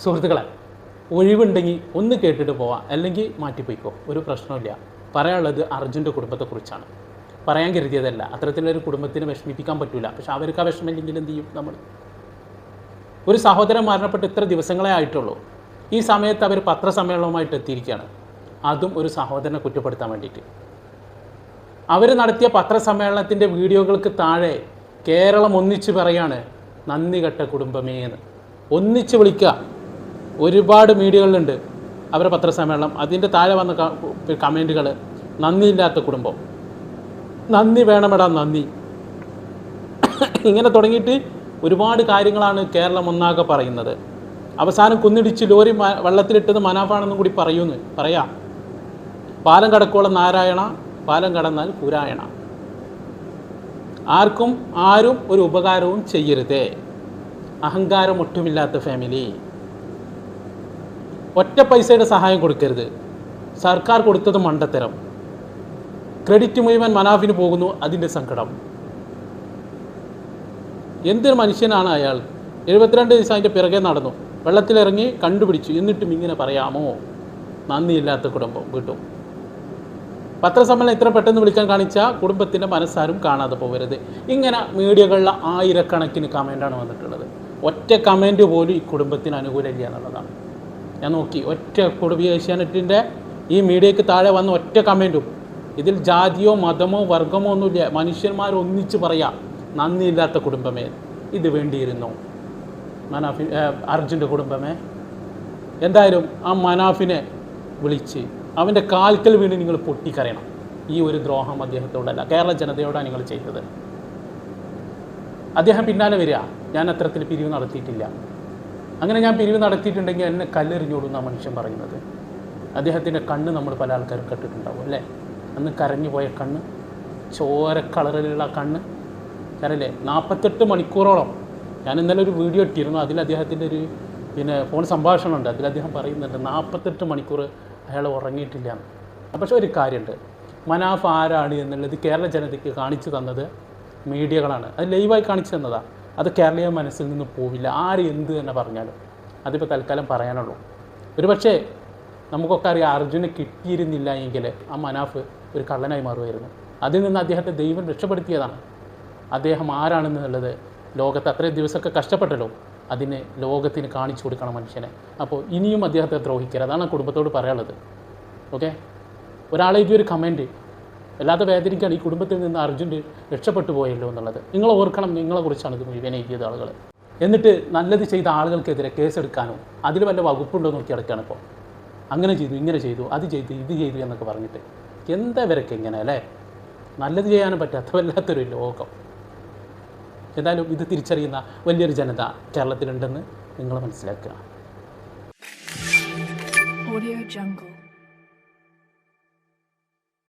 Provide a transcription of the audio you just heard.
സുഹൃത്തുക്കളെ ഒഴിവുണ്ടെങ്കിൽ ഒന്ന് കേട്ടിട്ട് പോവാം. അല്ലെങ്കിൽ മാറ്റിപ്പോയിക്കോ. ഒരു പ്രശ്നമില്ല പറയാനുള്ളത് അർജുന്റെ കുടുംബത്തെക്കുറിച്ചാണ്. പറയാൻ കരുതിയതല്ല. അത്തരത്തിലൊരു കുടുംബത്തിന് വിഷമിപ്പിക്കാൻ പറ്റില്ല പക്ഷെ അവർക്ക് ആ വിഷമമില്ലെങ്കിൽ എന്ത് ചെയ്യും നമ്മൾ? ഒരു സഹോദരൻ മരണപ്പെട്ട് ഇത്ര ദിവസങ്ങളെ ആയിട്ടുള്ളൂ. ഈ സമയത്ത് അവർ പത്രസമ്മേളനവുമായിട്ട് എത്തിയിരിക്കുകയാണ്. അതും ഒരു സഹോദരനെ കുറ്റപ്പെടുത്താൻ വേണ്ടിയിട്ട്. അവർ നടത്തിയ പത്രസമ്മേളനത്തിന്റെ വീഡിയോകൾക്ക് താഴെ കേരളം ഒന്നിച്ച് പറയാണ് നന്ദി കെട്ട കുടുംബമേ എന്ന്. ഒന്നിച്ച് വിളിക്കുക. ഒരുപാട് മീഡിയകളിലുണ്ട്. അവരുടെ പത്രസമ്മേളനം. അതിന്റെ താഴെ വന്ന കമന്റുകൾ നന്ദിയില്ലാത്ത കുടുംബം. നന്ദി വേണമെടാ നന്ദി. ഇങ്ങനെ തുടങ്ങിയിട്ട് ഒരുപാട് കാര്യങ്ങളാണ് കേരളം ഒന്നാകെ പറയുന്നത്. അവസാനം കുന്നിടിച്ച് ലോറി വെള്ളത്തിലിട്ടത് മനാഫാണെന്നും കൂടി പറയൂന്ന്. പറയാം. പാലം കടക്കോളം നാരായണ പാലം കടന്നാൽ പുരായണ. ആർക്കും ആരും ഒരു ഉപകാരവും ചെയ്യരുതേ. അഹങ്കാരം ഒട്ടുമില്ലാത്ത ഫാമിലി ഒറ്റ പൈസയുടെ സഹായം കൊടുക്കരുത്. സർക്കാർ കൊടുത്തത് മണ്ടത്തരം. ക്രെഡിറ്റ് മുഴുവൻ മനാഫിന് പോകുന്നു അതിന്റെ സങ്കടം. എന്തൊരു മനുഷ്യനാണ് അയാൾ? എഴുപത്തിരണ്ട് ദിവസം അതിന്റെ പിറകെ നടന്നു. വെള്ളത്തിലിറങ്ങി കണ്ടുപിടിച്ചു. എന്നിട്ടും ഇങ്ങനെ പറയാമോ? നന്ദിയില്ലാത്ത കുടുംബം വീട്ടും. പത്രസമ്മേളനം ഇത്ര പെട്ടെന്ന് വിളിക്കാൻ കാണിച്ച കുടുംബത്തിന്റെ മനസ്സാരും കാണാതെ പോകരുത് ഇങ്ങനെ മീഡിയകളിലെ ആയിരക്കണക്കിന് കമന്റാണ് വന്നിട്ടുള്ളത്. ഒറ്റ കമന്റ് പോലും ഈ കുടുംബത്തിന് അനുകൂലമില്ല എന്നുള്ളതാണ്. ഞാൻ നോക്കി ഒറ്റ കുടുംബ ഏഷ്യാനെറ്റിന്റെ ഈ മീഡിയയ്ക്ക് താഴെ വന്ന ഒറ്റ കമന്റും ഇതിൽ ജാതിയോ മതമോ വർഗമോ ഒന്നുമില്ല. മനുഷ്യന്മാർ ഒന്നിച്ച് പറയാം നന്ദിയില്ലാത്ത കുടുംബമേ ഇത് വേണ്ടിയിരുന്നു. മനാഫി അർജുന്റെ കുടുംബമേ. എന്തായാലും ആ മനാഫിനെ വിളിച്ച് അവന്റെ കാൽക്കൽ വീണ് നിങ്ങൾ പൊട്ടിക്കരയണം. ഈ ഒരു ദ്രോഹം അദ്ദേഹത്തോടല്ല കേരള ജനതയോടാണ് നിങ്ങൾ ചെയ്തത്. അദ്ദേഹം പിന്നാലെ വരിക. ഞാൻ അത്തരത്തിൽ പിരിവ് നടത്തിയിട്ടില്ല. അങ്ങനെ ഞാൻ പിരിവ് നടത്തിയിട്ടുണ്ടെങ്കിൽ എന്നെ കല്ലെറിഞ്ഞോളൂ എന്നാണ് മനുഷ്യൻ പറയുന്നത്. അദ്ദേഹത്തിന്റെ കണ്ണ് നമ്മൾ പല ആൾക്കാർ കെട്ടിട്ടുണ്ടാവും അല്ലേ? അന്ന് കരഞ്ഞു പോയ കണ്ണ് ചോര കളറിലുള്ള കണ്ണ്. കരല്ലേ നാൽപ്പത്തെട്ട് മണിക്കൂറോളം ഞാൻ ഇന്നലെ ഒരു വീഡിയോ ഇട്ടിരുന്നു. അതിൽ അദ്ദേഹത്തിന്റെ ഒരു പിന്നെ ഫോൺ സംഭാഷണമുണ്ട്. അതിൽ അദ്ദേഹം പറയുന്നുണ്ട് നാൽപ്പത്തെട്ട് മണിക്കൂർ അയാൾ ഉറങ്ങിയിട്ടില്ല. എന്ന്. പക്ഷേ ഒരു കാര്യമുണ്ട്. മനാഫ് ആരാണ് എന്നുള്ളത് കേരള ജനതയ്ക്ക് കാണിച്ചു തന്നത് മീഡിയകളാണ്. അത് ലൈവായി കാണിച്ചു തന്നതാണ് അത് കേരളീയ മനസ്സിൽ നിന്ന് പോവില്ല. ആര് എന്ത് തന്നെ പറഞ്ഞാലും അതിപ്പോൾ തൽക്കാലം പറയാനുള്ളൂ. ഒരു പക്ഷേ നമുക്കൊക്കെ അറിയാം അർജുനെ കിട്ടിയിരുന്നില്ല എങ്കിൽ ആ മനാഫ് ഒരു കള്ളനായി മാറുമായിരുന്നു. അതിൽ നിന്ന് അദ്ദേഹത്തെ ദൈവം രക്ഷപ്പെടുത്തിയതാണ്. അദ്ദേഹം ആരാണെന്നുള്ളത് ലോകത്ത് അത്രയും ദിവസമൊക്കെ കഷ്ടപ്പെട്ടല്ലോ. അതിന് ലോകത്തിന് കാണിച്ചു കൊടുക്കണം മനുഷ്യനെ. അപ്പോൾ ഇനിയും അദ്ദേഹത്തെ ദ്രോഹിക്കരുത്. അതാണ് കുടുംബത്തോട് പറയാനുള്ളത്. ഓക്കെ? ഒരാളെ ഒരു കമന്റ് വല്ലാതെ വേദനിക്കാണ് ഈ കുടുംബത്തിൽ നിന്ന് അർജുൻ രക്ഷപ്പെട്ടു പോയല്ലോ എന്നുള്ളത്. നിങ്ങൾ ഓർക്കണം നിങ്ങളെ കുറിച്ചാണ് ഇത് മുഴുവൻ എഴുതിയത് ആളുകൾ എന്നിട്ട് നല്ലത് ചെയ്ത ആളുകൾക്കെതിരെ കേസെടുക്കാനോ അതിൽ വല്ല വകുപ്പുണ്ടോ നോക്കി അടക്കാണ് ഇപ്പോൾ അങ്ങനെ ചെയ്തു ഇങ്ങനെ ചെയ്തു അത് ചെയ്തു ഇത് ചെയ്തു എന്നൊക്കെ പറഞ്ഞിട്ട്. എന്താ ഇവരൊക്കെ ഇങ്ങനെ അല്ലേ? നല്ലത് ചെയ്യാനും പറ്റാത്ത വല്ലാത്തൊരു ലോകം. എന്തായാലും ഇത് തിരിച്ചറിയുന്ന വലിയൊരു ജനത കേരളത്തിലുണ്ടെന്ന് നിങ്ങൾ മനസ്സിലാക്കുക. Audio Jungle.